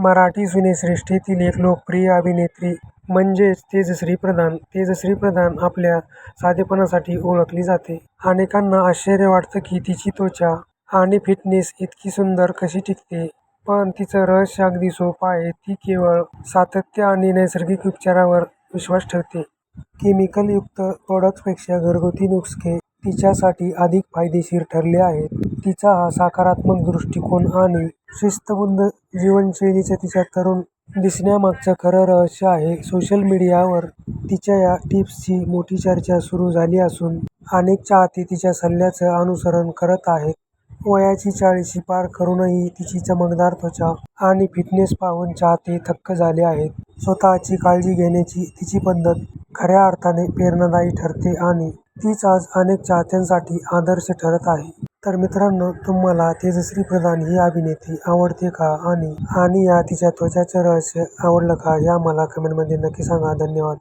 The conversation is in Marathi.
मराठी सिनेसृष्टीतील एक लोकप्रिय अभिनेत्री म्हणजेच तेजश्री प्रधान. तेजश्री प्रधान आपल्या साधेपणासाठी ओळखली जाते. अनेकांना आश्चर्य वाटतं की तिची त्वचा आणि फिटनेस इतकी सुंदर कशी टिकते. पण तिचं रहस्य अगदी सोपं आहे. ती केवळ सातत्य आणि नैसर्गिक उपचारावर विश्वास ठेवते. केमिकलयुक्त प्रोडक्टपेक्षा घरगुती नुस्खे तिच्यासाठी अधिक फायदेशीर ठरले आहेत. तिचा हा सकारात्मक दृष्टिकोन आणि शिस्तबद्ध जीवनशैलीच तिच्या तरुण दिसण्यामागचं खरं रहस्य आहे. सोशल मीडियावर तिच्या या टिप्सची मोठी चर्चा सुरू झाली असून अनेक चाहते तिच्या सल्ल्याचं अनुसरण करत आहेत. वयाची चाळीशी पार करूनही तिची चमकदार त्वचा आणि फिटनेस पाहून चाहते थक्क झाले आहेत. स्वतःची काळजी घेण्याची तिची पद्धत खऱ्या अर्थाने प्रेरणादायी ठरते आणि तीच आज अनेक चाहत्यांसाठी आदर्श ठरत आहे. तर मित्रांनो, तुम्हाला तेजश्री प्रधान ही अभिनेत्री आवडते का? आणि आणि या तिच्या त्वचाचं रहस्य आवडलं का? या मला कमेंटमध्ये नक्की सांगा. धन्यवाद!